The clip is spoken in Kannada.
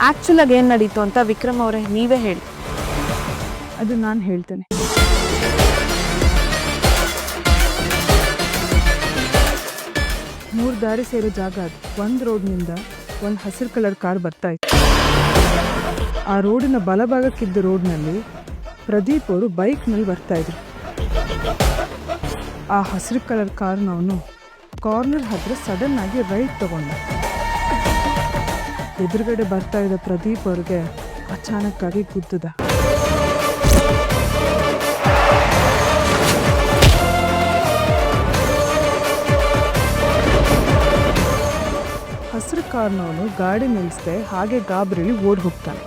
ಆ್ಯಕ್ಚುಲ್ ಆಗಿ ಏನು ನಡೀತು ಅಂತ ವಿಕ್ರಮ್ ಅವರೇ ನೀವೇ ಹೇಳಿ. ಅದು ನಾನು ಹೇಳ್ತೇನೆ. ಮೂರು ದಾರಿ ಸೇರೋ ಜಾಗ ಅದು. ಒಂದು ರೋಡ್ನಿಂದ ಒಂದು ಹಸಿರು ಕಲರ್ ಕಾರ್ ಬರ್ತಾ ಇತ್ತು. ಆ ರೋಡಿನ ಬಲಭಾಗಕ್ಕಿದ್ದ ರೋಡ್ನಲ್ಲಿ ಪ್ರದೀಪ್ ಅವರು ಬೈಕ್ನಲ್ಲಿ ಬರ್ತಾ ಇದ್ರು. ಆ ಹಸಿರು ಕಲರ್ ಕಾರ್ನವನು ಕಾರ್ನರ್ ಹತ್ರ ಸಡನ್ ಆಗಿ ರೈಟ್ ತಗೊಂಡ. ಎದುರುಗಡೆ ಬರ್ತಾ ಇದ್ದ ಪ್ರದೀಪ್ ಅವ್ರಿಗೆ ಅಚಾನಕ್ಕಾಗಿ ಗುದ್ದದ ಹಸಿರು ಕಾರ್ನವನು ಗಾಡಿ ನಿಲ್ಲಿಸದೆ ಹಾಗೆ ಗಾಬರಿಲಿ ಓಡ್ ಹೋಗ್ತಾನೆ